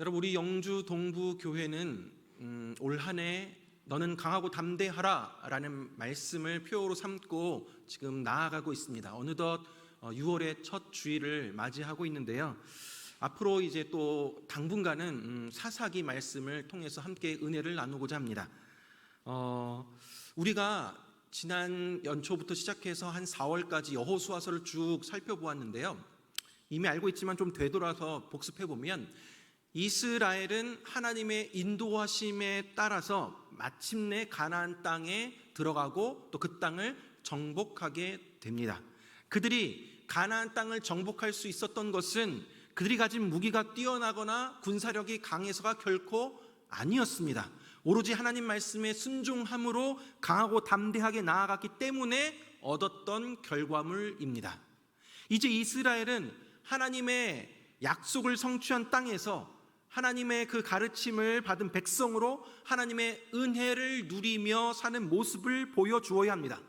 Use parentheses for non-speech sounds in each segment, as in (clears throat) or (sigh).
여러분 우리 영주 동부 교회는 음, 올 한해 너는 강하고 담대하라라는 말씀을 표어로 삼고 지금 나아가고 있습니다. 어느덧 6월의 첫 주일을 맞이하고 있는데요. 앞으로 이제 또 당분간은 음, 사사기 말씀을 통해서 함께 은혜를 나누고자 합니다. 어, 우리가 지난 연초부터 시작해서 한 4월까지 여호수아서를 쭉 살펴보았는데요. 이미 알고 있지만 좀 되돌아서 복습해 보면 이스라엘은 하나님의 인도하심에 따라서 마침내 가나안 땅에 들어가고 또 그 땅을 정복하게 됩니다. 그들이 가나안 땅을 정복할 수 있었던 것은 그들이 가진 무기가 뛰어나거나 군사력이 강해서가 결코 아니었습니다. 오로지 하나님 말씀에 순종함으로 강하고 담대하게 나아갔기 때문에 얻었던 결과물입니다. 이제 이스라엘은 하나님의 약속을 성취한 땅에서 하나님의 그 가르침을 받은 백성으로 하나님의 은혜를 누리며 사는 모습을 보여주어야 합니다.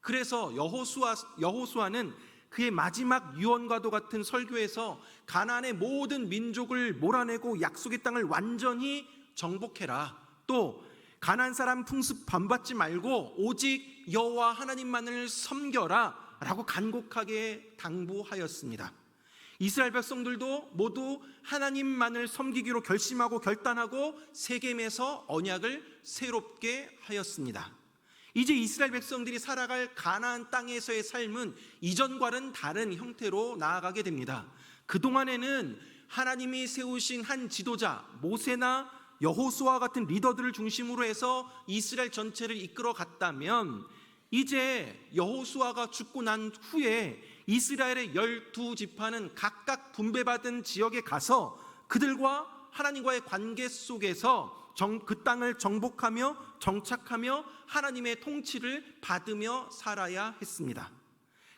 그래서 여호수아 여호수아는 그의 마지막 유언과도 같은 설교에서 가나안의 모든 민족을 몰아내고 약속의 땅을 완전히 정복해라. 또 가나안 사람 풍습 반받지 말고 오직 여호와 하나님만을 섬겨라라고 간곡하게 당부하였습니다. 이스라엘 백성들도 모두 하나님만을 섬기기로 결심하고 결단하고 세겜에서 언약을 새롭게 하였습니다. 이제 이스라엘 백성들이 살아갈 가나안 땅에서의 삶은 이전과는 다른 형태로 나아가게 됩니다. 그동안에는 하나님이 세우신 한 지도자 모세나 여호수아 같은 리더들을 중심으로 해서 이스라엘 전체를 이끌어 갔다면 이제 여호수아가 죽고 난 후에 이스라엘의 열두 지파는 각각 분배받은 지역에 가서 그들과 하나님과의 관계 속에서 정, 그 땅을 정복하며 정착하며 하나님의 통치를 받으며 살아야 했습니다.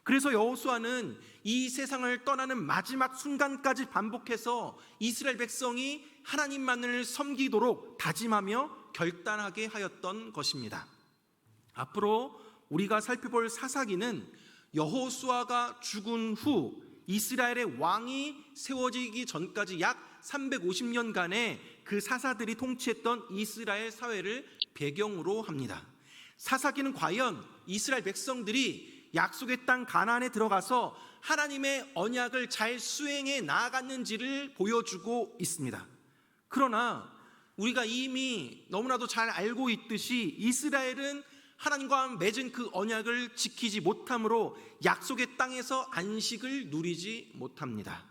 그래서 여호수아는 이 세상을 떠나는 마지막 순간까지 반복해서 이스라엘 백성이 하나님만을 섬기도록 다짐하며 결단하게 하였던 것입니다. 앞으로 우리가 살펴볼 사사기는 여호수아가 죽은 후 이스라엘의 왕이 세워지기 전까지 약 350년간의 그 사사들이 통치했던 이스라엘 사회를 배경으로 합니다. 사사기는 과연 이스라엘 백성들이 약속의 땅 가나안에 들어가서 하나님의 언약을 잘 수행해 나아갔는지를 보여주고 있습니다. 그러나 우리가 이미 너무나도 잘 알고 있듯이 이스라엘은 하나님과 맺은 그 언약을 지키지 못함으로 약속의 땅에서 안식을 누리지 못합니다.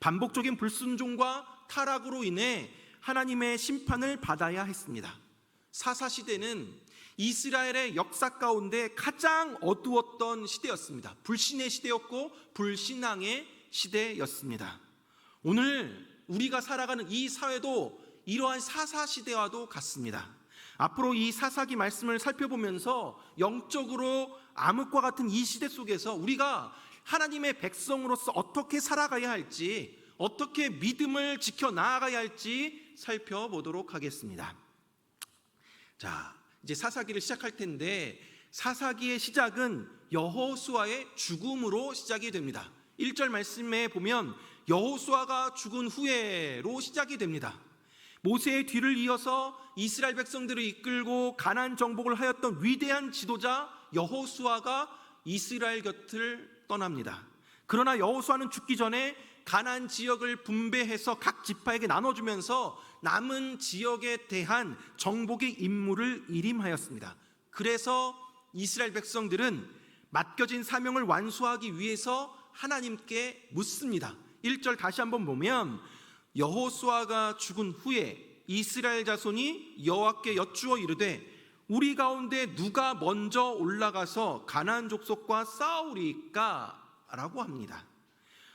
반복적인 불순종과 타락으로 인해 하나님의 심판을 받아야 했습니다. 사사 시대는 이스라엘의 역사 가운데 가장 어두웠던 시대였습니다. 불신의 시대였고 불신앙의 시대였습니다. 오늘 우리가 살아가는 이 사회도 이러한 사사 시대와도 같습니다. 앞으로 이 사사기 말씀을 살펴보면서 영적으로 암흑과 같은 이 시대 속에서 우리가 하나님의 백성으로서 어떻게 살아가야 할지, 어떻게 믿음을 지켜 나아가야 할지 살펴보도록 하겠습니다. 자, 이제 사사기를 시작할 텐데 사사기의 시작은 여호수아의 죽음으로 시작이 됩니다. 1절 말씀에 보면 여호수아가 죽은 후에로 시작이 됩니다. 모세의 뒤를 이어서 이스라엘 백성들을 이끌고 가난 정복을 하였던 위대한 지도자 여호수아가 이스라엘 곁을 떠납니다. 그러나 여호수아는 죽기 전에 가난 지역을 분배해서 각 지파에게 나눠주면서 남은 지역에 대한 정복의 임무를 일임하였습니다. 그래서 이스라엘 백성들은 맡겨진 사명을 완수하기 위해서 하나님께 묻습니다. 1절 다시 한번 보면 여호수아가 죽은 후에 이스라엘 자손이 여호와께 여쭈어 이르되 우리 가운데 누가 먼저 올라가서 가나안 족속과 싸우리까라고 합니다.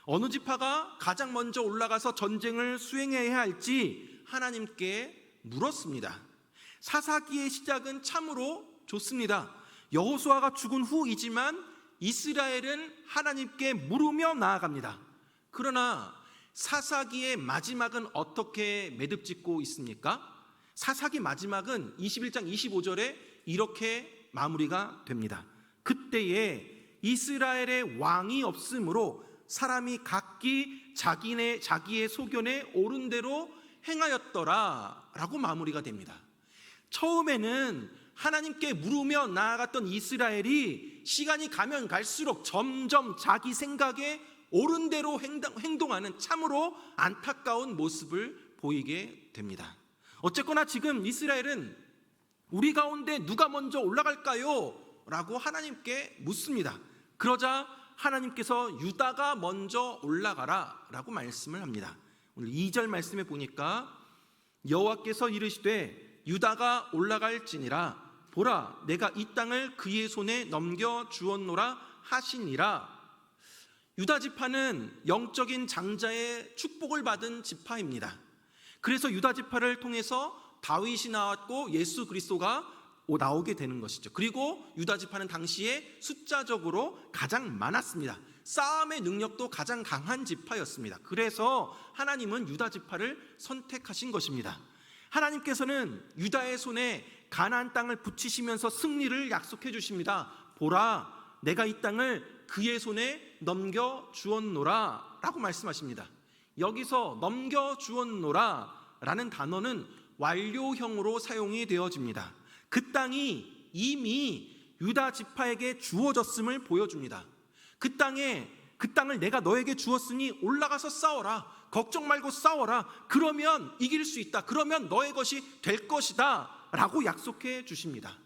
어느 지파가 가장 먼저 올라가서 전쟁을 수행해야 할지 하나님께 물었습니다. 사사기의 시작은 참으로 좋습니다. 여호수아가 죽은 후이지만 이스라엘은 하나님께 물으며 나아갑니다. 그러나 사사기의 마지막은 어떻게 매듭 짓고 있습니까? 사사기 마지막은 21장 25절에 이렇게 마무리가 됩니다. 그때에 이스라엘의 왕이 없으므로 사람이 각기 자기네 자기의 소견에 옳은 대로 행하였더라라고 마무리가 됩니다. 처음에는 하나님께 물으며 나아갔던 이스라엘이 시간이 가면 갈수록 점점 자기 생각에 옳은 대로 행동- 행동하는 참으로 안타까운 모습을 보이게 됩니다. 어쨌거나 지금 이스라엘은 우리 가운데 누가 먼저 올라갈까요? 라고 하나님께 묻습니다. 그러자 하나님께서 유다가 먼저 올라가라 라고 말씀을 합니다. 오늘 2절 말씀에 보니까 여호와께서 이르시되 유다가 올라갈지니라 보라 내가 이 땅을 그의 손에 넘겨 주었노라 하시니라 유다 지파는 영적인 장자의 축복을 받은 지파입니다. 그래서 유다 지파를 통해서 다윗이 나왔고 예수 그리스도가 오- 나오게 되는 것이죠. 그리고 유다 지파는 당시에 숫자적으로 가장 많았습니다. 싸움의 능력도 가장 강한 지파였습니다. 그래서 하나님은 유다 지파를 선택하신 것입니다. 하나님께서는 유다의 손에 가나안 땅을 붙이시면서 승리를 약속해 주십니다. 보라, 내가 이 땅을 그의 손에 넘겨 주었노라 라고 말씀하십니다. 여기서 넘겨 주었노라 라는 단어는 완료형으로 사용이 되어집니다. 그 땅이 이미 유다 지파에게 주어졌음을 보여줍니다. 그 땅에 그 땅을 내가 너에게 주었으니 올라가서 싸워라. 걱정 말고 싸워라. 그러면 이길 수 있다. 그러면 너의 것이 될 것이다. 라고 약속해 주십니다.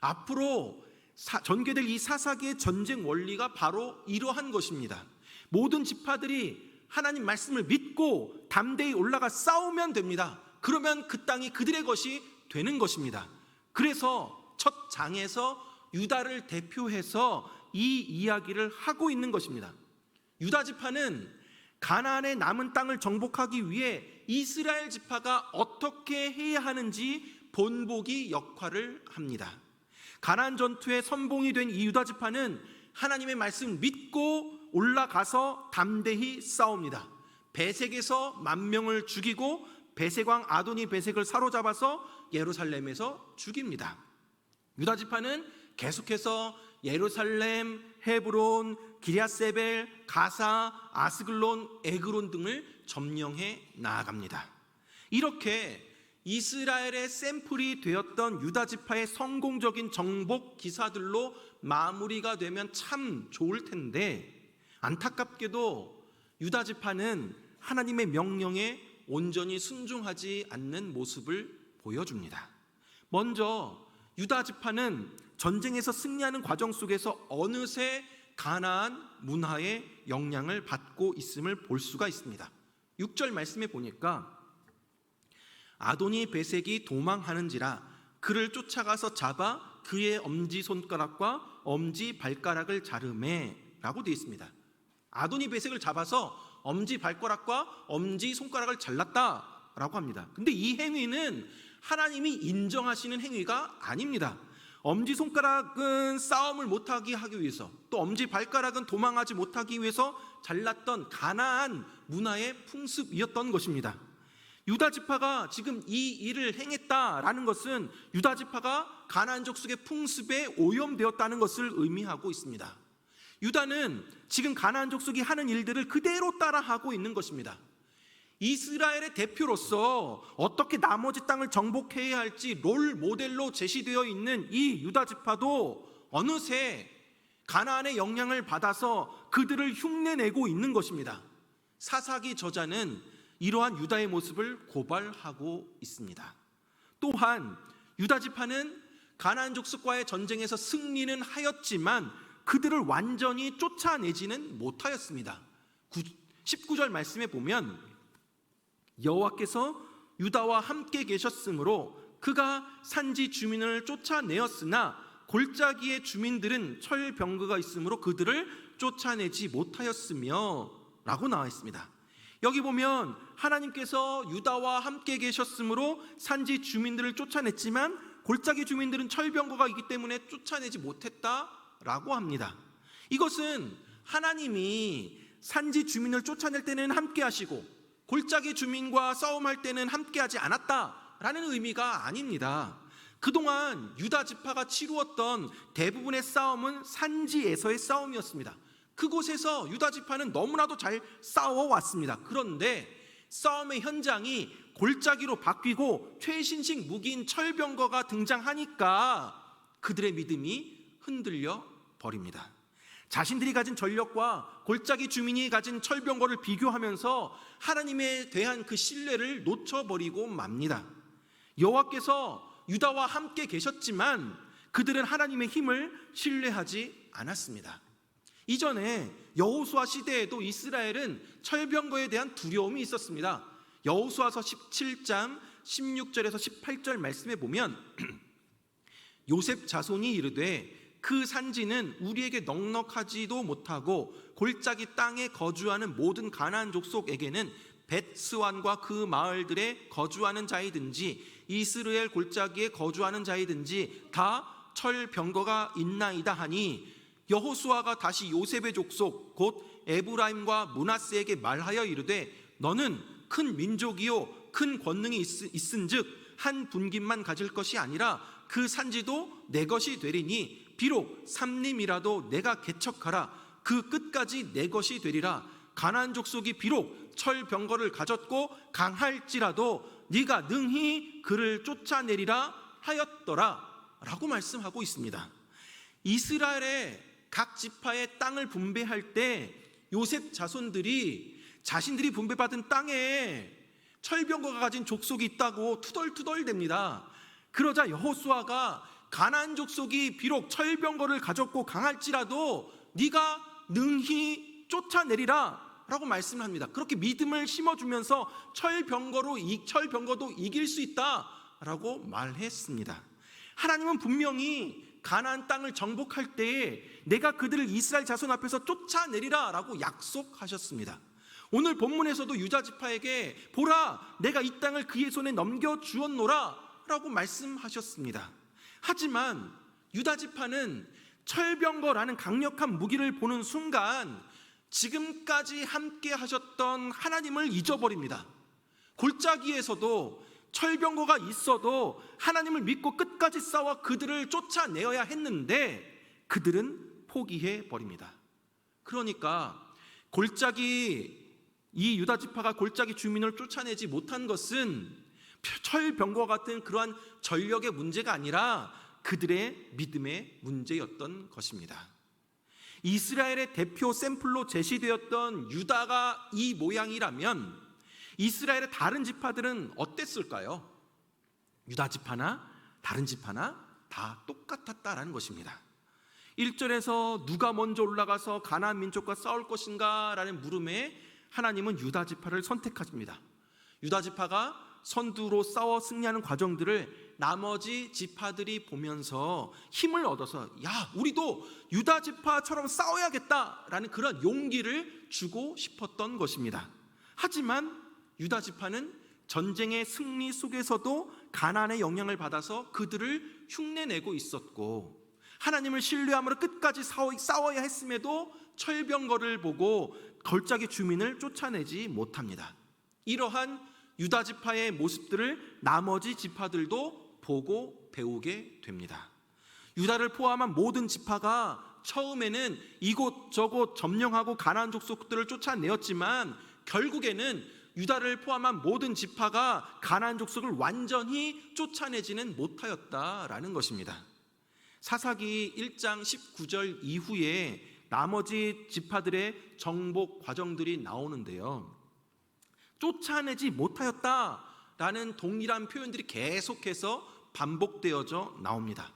앞으로 사- 전개될 이 사사기의 전쟁 원리가 바로 이러한 것입니다. 모든 지파들이 하나님 말씀을 믿고 담대히 올라가 싸우면 됩니다. 그러면 그 땅이 그들의 것이 되는 것입니다. 그래서 첫 장에서 유다를 대표해서 이 이야기를 하고 있는 것입니다. 유다 지파는 가나안의 남은 땅을 정복하기 위해 이스라엘 지파가 어떻게 해야 하는지 본보기 역할을 합니다. 가나안 전투의 선봉이 된 이 유다 지파는 하나님의 말씀 믿고 올라가서 담대히 싸웁니다. 베색에서 만 명을 죽이고 베색왕 아도니 베색을 사로잡아서 예루살렘에서 죽입니다. 유다 지파는 계속해서 예루살렘, 헤브론, 기리아세벨, 가사, 아스글론, 에그론 등을 점령해 나아갑니다. 이렇게 이스라엘의 샘플이 되었던 유다 지파의 성공적인 정복 기사들로 마무리가 되면 참 좋을 텐데 안타깝게도 유다 지파는 하나님의 명령에 온전히 순종하지 않는 모습을 보여줍니다. 먼저 유다 지파는 전쟁에서 승리하는 과정 속에서 어느새 가나안 문화의 영향을 받고 있음을 볼 수가 있습니다. 6절 말씀에 보니까 아도니 베색이 도망하는지라 그를 쫓아가서 잡아 그의 엄지 손가락과 엄지 발가락을 자르매라고 되어 있습니다. 아도니 베색을 잡아서 엄지 발가락과 엄지 손가락을 잘랐다라고 합니다. 근데 이 행위는 하나님이 인정하시는 행위가 아닙니다. 엄지 손가락은 싸움을 못하게 하기 위해서 또 엄지 발가락은 도망하지 못하기 위해서 잘랐던 가나안 문화의 풍습이었던 것입니다. 유다 지파가 지금 이 일을 행했다라는 것은 유다 지파가 가나안 족속의 풍습에 오염되었다는 것을 의미하고 있습니다. 유다는 지금 가나안 족속이 하는 일들을 그대로 따라하고 있는 것입니다. 이스라엘의 대표로서 어떻게 나머지 땅을 정복해야 할지 롤 모델로 제시되어 있는 이 유다 지파도 어느새 가나안의 영향을 받아서 그들을 흉내내고 있는 것입니다. 사사기 저자는 이러한 유다의 모습을 고발하고 있습니다. 또한 유다 지파는 가나안 족속과의 전쟁에서 승리는 하였지만 그들을 완전히 쫓아내지는 못하였습니다. 19절 말씀에 보면 여호와께서 유다와 함께 계셨으므로 그가 산지 주민을 쫓아내었으나 골짜기의 주민들은 철병거가 있으므로 그들을 쫓아내지 못하였으며 라고 나와 있습니다. 여기 보면 하나님께서 유다와 함께 계셨으므로 산지 주민들을 쫓아냈지만 골짜기 주민들은 철병거가 있기 때문에 쫓아내지 못했다라고 합니다. 이것은 하나님이 산지 주민을 쫓아낼 때는 함께 하시고 골짜기 주민과 싸움할 때는 함께 하지 않았다라는 의미가 아닙니다. 그동안 유다 지파가 치루었던 대부분의 싸움은 산지에서의 싸움이었습니다. 그곳에서 유다 지파는 너무나도 잘 싸워 왔습니다. 그런데 싸움의 현장이 골짜기로 바뀌고 최신식 무기인 철병거가 등장하니까 그들의 믿음이 흔들려 버립니다. 자신들이 가진 전력과 골짜기 주민이 가진 철병거를 비교하면서 하나님에 대한 그 신뢰를 놓쳐버리고 맙니다. 여호와께서 유다와 함께 계셨지만 그들은 하나님의 힘을 신뢰하지 않았습니다. 이전에 여호수아 시대에도 이스라엘은 철병거에 대한 두려움이 있었습니다. 여호수아서 17장 16절에서 18절 말씀에 보면 (clears throat) 요셉 자손이 이르되 그 산지는 우리에게 넉넉하지도 못하고 골짜기 땅에 거주하는 모든 가나안 족속에게는 벳스완과 그 마을들에 거주하는 자이든지 이스라엘 골짜기에 거주하는 자이든지 다 철병거가 있나이다 하니 여호수아가 다시 요셉의 족속 곧 에브라임과 문하세에게 말하여 이르되 너는 큰 민족이요 큰 권능이 있, 있은즉 한 분깃만 가질 것이 아니라 그 산지도 내 것이 되리니 비록 삼림이라도 내가 개척하라. 그 끝까지 내 것이 되리라. 가나안 족속이 비록 철병거를 가졌고 강할지라도 네가 능히 그를 쫓아내리라 하였더라 라고 말씀하고 있습니다. 이스라엘의 각 지파의 땅을 분배할 때 요셉 자손들이 자신들이 분배받은 땅에 철병거가 가진 족속이 있다고 투덜투덜댑니다. 그러자 여호수아가 가나안 족속이 비록 철병거를 가졌고 강할지라도 네가 능히 쫓아내리라라고 말씀을 합니다. 그렇게 믿음을 심어주면서 철병거로 이 철병거도 이길 수 있다라고 말했습니다. 하나님은 분명히 가나안 땅을 정복할 때에 내가 그들을 이스라엘 자손 앞에서 쫓아내리라라고 약속하셨습니다. 오늘 본문에서도 유다 지파에게 보라 내가 이 땅을 그의 손에 넘겨 주었노라라고 말씀하셨습니다. 하지만 유다 지파는 철병거라는 강력한 무기를 보는 순간 지금까지 함께 하셨던 하나님을 잊어버립니다. 골짜기에서도 철병거가 있어도 하나님을 믿고 끝까지 싸워 그들을 쫓아내어야 했는데 그들은 포기해 버립니다. 그러니까 골짜기 이 유다 지파가 골짜기 주민을 쫓아내지 못한 것은 철병과 같은 그러한 전력의 문제가 아니라 그들의 믿음의 문제였던 것입니다. 이스라엘의 대표 샘플로 제시되었던 유다가 이 모양이라면 이스라엘의 다른 지파들은 어땠을까요? 유다 지파나 다른 지파나 다 똑같았다라는 것입니다. 1절에서 누가 먼저 올라가서 가나안 민족과 싸울 것인가라는 물음에 하나님은 유다 지파를 선택하십니다. 유다 지파가 선두로 싸워 승리하는 과정들을 나머지 지파들이 보면서 힘을 얻어서 야, 우리도 유다 지파처럼 싸워야겠다라는 그런 용기를 주고 싶었던 것입니다. 하지만 유다 지파는 전쟁의 승리 속에서도 가난의 영향을 받아서 그들을 흉내내고 있었고 하나님을 신뢰함으로 끝까지 싸워야 했음에도 철병거를 보고 걸작의 주민을 쫓아내지 못합니다. 이러한 유다 지파의 모습들을 나머지 지파들도 보고 배우게 됩니다. 유다를 포함한 모든 지파가 처음에는 이곳저곳 점령하고 가나안 족속들을 쫓아내었지만 결국에는 유다를 포함한 모든 지파가 가나안 족속을 완전히 쫓아내지는 못하였다라는 것입니다. 사사기 1장 19절 이후에 나머지 지파들의 정복 과정들이 나오는데요. 쫓아내지 못하였다라는 동일한 표현들이 계속해서 반복되어져 나옵니다.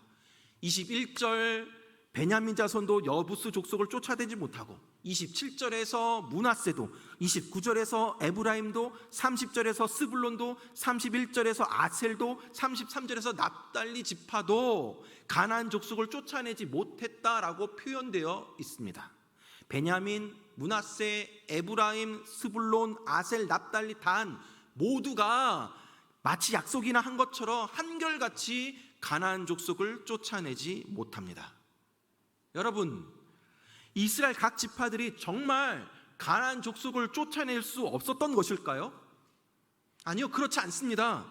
21절 베냐민 자손도 여부스 족속을 쫓아내지 못하고 27절에서 문하세도 29절에서 에브라임도 30절에서 스불론도 31절에서 아셀도 33절에서 납달리 지파도 가나안 족속을 쫓아내지 못했다라고 표현되어 있습니다. 베냐민, 문하세, 에브라임, 스불론, 아셀, 납달리, 단 모두가 마치 약속이나 한 것처럼 한결같이 가나안 족속을 쫓아내지 못합니다. 여러분, 이스라엘 각 지파들이 정말 가나안 족속을 쫓아낼 수 없었던 것일까요? 아니요, 그렇지 않습니다.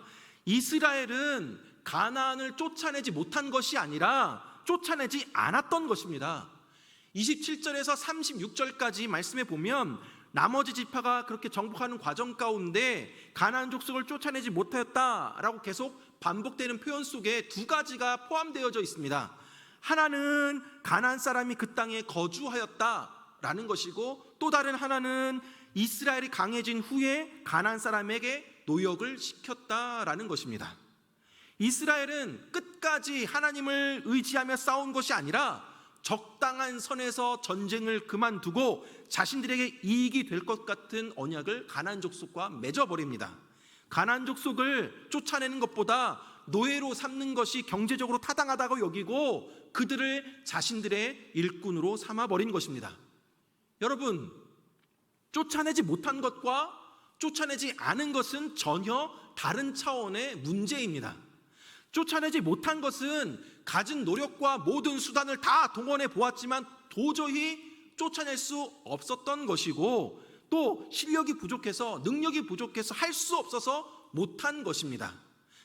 이스라엘은 가나안을 쫓아내지 못한 것이 아니라 쫓아내지 않았던 것입니다. 27절에서 36절까지 말씀해 보면 나머지 지파가 그렇게 정복하는 과정 가운데 가나안 족속을 쫓아내지 못하였다라고 계속 반복되는 표현 속에 두 가지가 포함되어져 있습니다. 하나는 가나안 사람이 그 땅에 거주하였다라는 것이고 또 다른 하나는 이스라엘이 강해진 후에 가나안 사람에게 노역을 시켰다라는 것입니다. 이스라엘은 끝까지 하나님을 의지하며 싸운 것이 아니라 적당한 선에서 전쟁을 그만두고 자신들에게 이익이 될 것 같은 언약을 가나안 족속과 맺어 버립니다. 가나안 족속을 쫓아내는 것보다 노예로 삼는 것이 경제적으로 타당하다고 여기고 그들을 자신들의 일꾼으로 삼아 버린 것입니다. 여러분, 쫓아내지 못한 것과 쫓아내지 않은 것은 전혀 다른 차원의 문제입니다. 쫓아내지 못한 것은 가진 노력과 모든 수단을 다 동원해 보았지만 도저히 쫓아낼 수 없었던 것이고 또 실력이 부족해서 능력이 부족해서 할 수 없어서 못한 것입니다.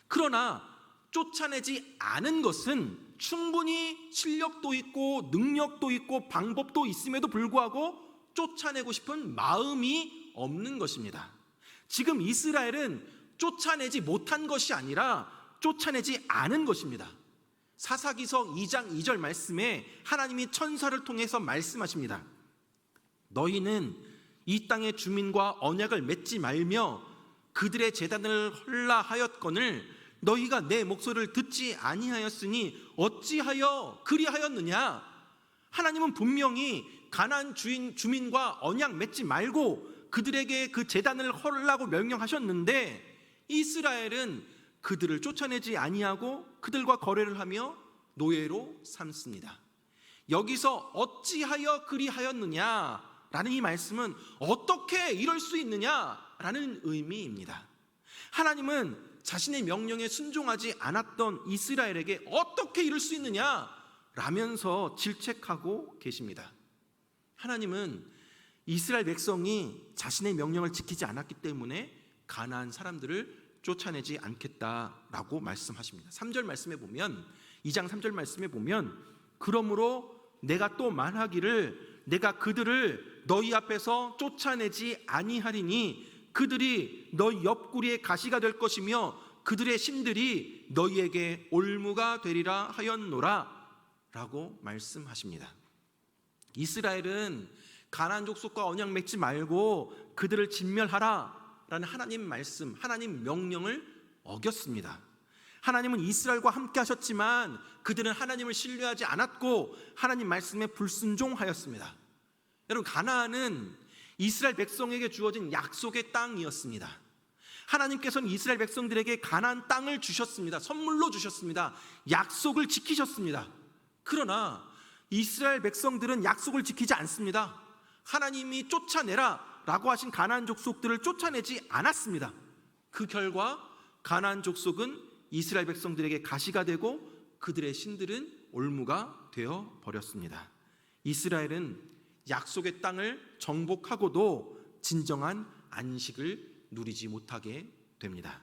그러나 쫓아내지 않은 것은 충분히 실력도 있고 능력도 있고 방법도 있음에도 불구하고 쫓아내고 싶은 마음이 없는 것입니다. 지금 이스라엘은 쫓아내지 못한 것이 아니라 쫓아내지 않은 것입니다. 사사기서 2장 2절 말씀에 하나님이 천사를 통해서 말씀하십니다. 너희는 이 땅의 주민과 언약을 맺지 말며 그들의 재단을 헐라하였거늘 너희가 내 목소리를 듣지 아니하였으니 어찌하여 그리하였느냐 하나님은 분명히 가난 주인 주민과 언약 맺지 말고 그들에게 그 재단을 헐라고 명령하셨는데 이스라엘은 그들을 쫓아내지 아니하고 그들과 거래를 하며 노예로 삼습니다. 여기서 어찌하여 그리하였느냐라는 이 말씀은 어떻게 이럴 수 있느냐라는 의미입니다. 하나님은 자신의 명령에 순종하지 않았던 이스라엘에게 어떻게 이럴 수 있느냐 라면서 질책하고 계십니다. 하나님은 이스라엘 백성이 자신의 명령을 지키지 않았기 때문에 가나안 사람들을 쫓아내지 않겠다라고 말씀하십니다. 3절 말씀에 보면 2장 3절 말씀에 보면 그러므로 내가 또 말하기를 내가 그들을 너희 앞에서 쫓아내지 아니하리니 그들이 너희 옆구리에 가시가 될 것이며 그들의 심들이 너희에게 올무가 되리라 하였노라 라고 말씀하십니다. 이스라엘은 가나안 족속과 언약 맺지 말고 그들을 진멸하라 라는 하나님 말씀, 하나님 명령을 어겼습니다. 하나님은 이스라엘과 함께 하셨지만 그들은 하나님을 신뢰하지 않았고 하나님 말씀에 불순종하였습니다. 여러분 가나안은 이스라엘 백성에게 주어진 약속의 땅이었습니다. 하나님께서는 이스라엘 백성들에게 가나안 땅을 주셨습니다. 선물로 주셨습니다. 약속을 지키셨습니다. 그러나 이스라엘 백성들은 약속을 지키지 않습니다. 하나님이 쫓아내라 라고 하신 가나안 족속들을 쫓아내지 않았습니다. 그 결과 가나안 족속은 이스라엘 백성들에게 가시가 되고 그들의 신들은 올무가 되어 버렸습니다. 이스라엘은 약속의 땅을 정복하고도 진정한 안식을 누리지 못하게 됩니다.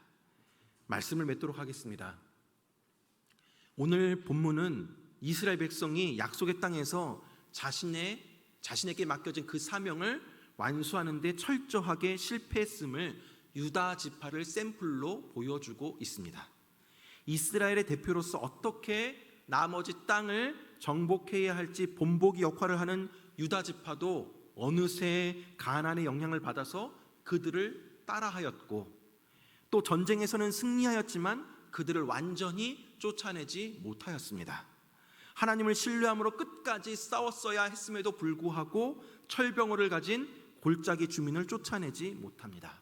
말씀을 맺도록 하겠습니다. 오늘 본문은 이스라엘 백성이 약속의 땅에서 자신의 자신에게 맡겨진 그 사명을 완수하는 데 철저하게 실패했음을 유다 지파를 샘플로 보여주고 있습니다. 이스라엘의 대표로서 어떻게 나머지 땅을 정복해야 할지 본보기 역할을 하는 유다 지파도 어느새 가나안의 영향을 받아서 그들을 따라하였고 또 전쟁에서는 승리하였지만 그들을 완전히 쫓아내지 못하였습니다. 하나님을 신뢰함으로 끝까지 싸웠어야 했음에도 불구하고 철병호를 가진 골짜기 주민을 쫓아내지 못합니다.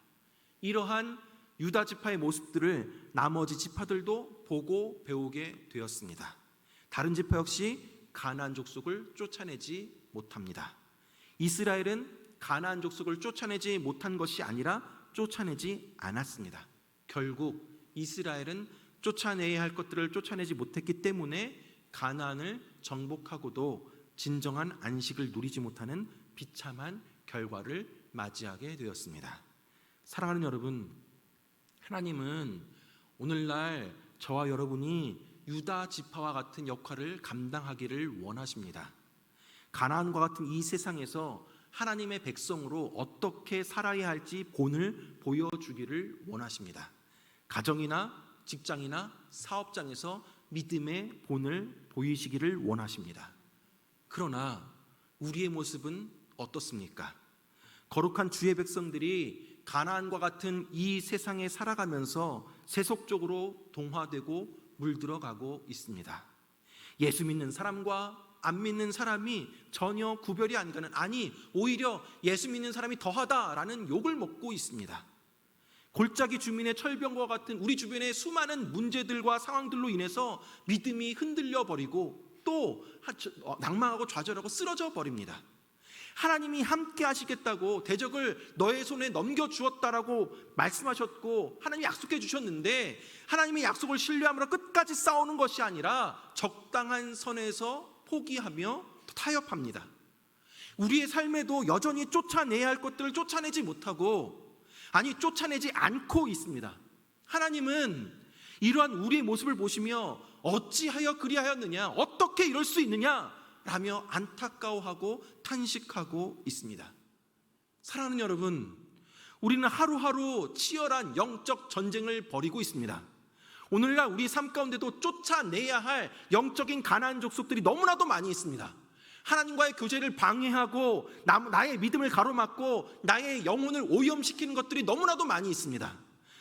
이러한 유다 지파의 모습들을 나머지 지파들도 보고 배우게 되었습니다. 다른 지파 역시 가나안 족속을 쫓아내지 못합니다. 이스라엘은 가나안 족속을 쫓아내지 못한 것이 아니라 쫓아내지 않았습니다. 결국 이스라엘은 쫓아내야 할 것들을 쫓아내지 못했기 때문에 가나안을 정복하고도 진정한 안식을 누리지 못하는 비참한 결과를 맞이하게 되었습니다. 사랑하는 여러분, 하나님은 오늘날 저와 여러분이 유다 지파와 같은 역할을 감당하기를 원하십니다. 가나안과 같은 이 세상에서 하나님의 백성으로 어떻게 살아야 할지 본을 보여주기를 원하십니다. 가정이나 직장이나 사업장에서 믿음의 본을 보이시기를 원하십니다. 그러나 우리의 모습은 어떻습니까? 거룩한 주의 백성들이 가나안과 같은 이 세상에 살아가면서 세속적으로 동화되고 물들어가고 있습니다. 예수 믿는 사람과 안 믿는 사람이 전혀 구별이 안 가는 아니 오히려 예수 믿는 사람이 더하다라는 욕을 먹고 있습니다. 골짜기 주민의 철병과 같은 우리 주변의 수많은 문제들과 상황들로 인해서 믿음이 흔들려 버리고 또 어, 낭망하고 좌절하고 쓰러져 버립니다. 하나님이 함께 하시겠다고 대적을 너의 손에 넘겨 주었다라고 말씀하셨고 하나님이 약속해 주셨는데 하나님의 약속을 신뢰함으로 끝까지 싸우는 것이 아니라 적당한 선에서 포기하며 타협합니다. 우리의 삶에도 여전히 쫓아내야 할 것들을 쫓아내지 못하고 아니 쫓아내지 않고 있습니다. 하나님은 이러한 우리의 모습을 보시며 어찌하여 그리하였느냐 어떻게 이럴 수 있느냐 라며 안타까워하고 탄식하고 있습니다. 사랑하는 여러분, 우리는 하루하루 치열한 영적 전쟁을 벌이고 있습니다. 오늘날 우리 삶 가운데도 쫓아내야 할 영적인 가난안 족속들이 너무나도 많이 있습니다. 하나님과의 교제를 방해하고 나 의 믿음을 가로막고 나의 영혼을 오염시키는 것들이 너무나도 많이 있습니다.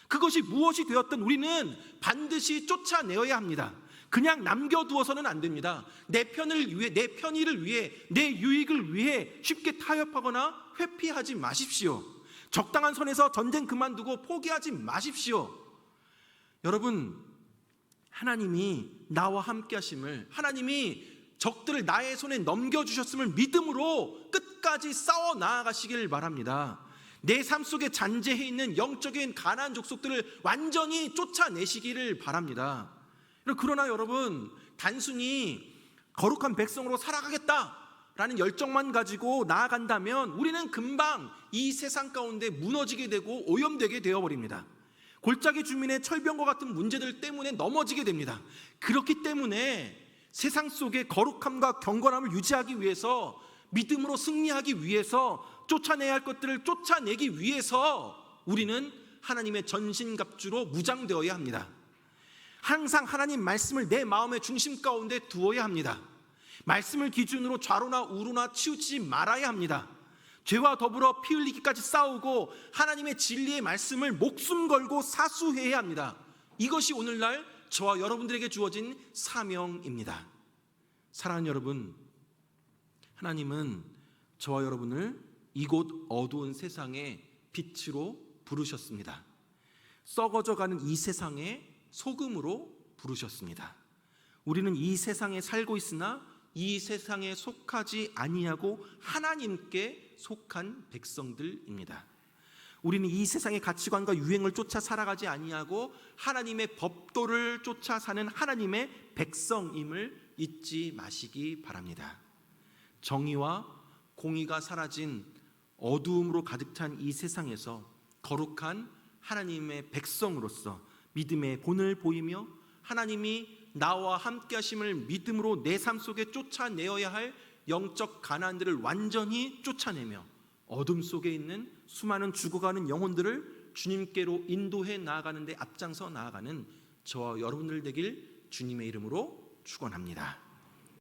그것이 무엇이 되었든 우리는 반드시 쫓아내어야 합니다. 그냥 남겨두어서는 안 됩니다. 내 편을 위해, 내 편의를 위해, 내 유익을 위해 쉽게 타협하거나 회피하지 마십시오. 적당한 선에서 전쟁 그만두고 포기하지 마십시오. 여러분, 하나님이 나와 함께 하심을, 하나님이 적들을 나의 손에 넘겨주셨음을 믿음으로 끝까지 싸워 나아가시길 바랍니다. 내 삶 속에 잔재해 있는 영적인 가난 족속들을 완전히 쫓아내시기를 바랍니다. 그러나 여러분 단순히 거룩한 백성으로 살아가겠다라는 열정만 가지고 나아간다면 우리는 금방 이 세상 가운데 무너지게 되고 오염되게 되어버립니다. 골짜기 주민의 철병과 같은 문제들 때문에 넘어지게 됩니다. 그렇기 때문에 세상 속의 거룩함과 경건함을 유지하기 위해서 믿음으로 승리하기 위해서 쫓아내야 할 것들을 쫓아내기 위해서 우리는 하나님의 전신갑주로 무장되어야 합니다. 항상 하나님 말씀을 내 마음의 중심 가운데 두어야 합니다. 말씀을 기준으로 좌로나 우로나 치우치지 말아야 합니다. 죄와 더불어 피 흘리기까지 싸우고 하나님의 진리의 말씀을 목숨 걸고 사수해야 합니다. 이것이 오늘날 저와 여러분들에게 주어진 사명입니다. 사랑하는 여러분, 하나님은 저와 여러분을 이곳 어두운 세상의 빛으로 부르셨습니다. 썩어져 가는 이 세상에 소금으로 부르셨습니다. 우리는 이 세상에 살고 있으나 이 세상에 속하지 아니하고 하나님께 속한 백성들입니다. 우리는 이 세상의 가치관과 유행을 쫓아 살아가지 아니하고 하나님의 법도를 쫓아 사는 하나님의 백성임을 잊지 마시기 바랍니다. 정의와 공의가 사라진 어두움으로 가득 찬 이 세상에서 거룩한 하나님의 백성으로서 믿음의 본을 보이며 하나님이 나와 함께 하심을 믿음으로 내 삶 속에 쫓아내어야 할 영적 가난들을 완전히 쫓아내며 어둠 속에 있는 수많은 죽어가는 영혼들을 주님께로 인도해 나아가는데 앞장서 나아가는 저와 여러분들 되길 주님의 이름으로 축원합니다.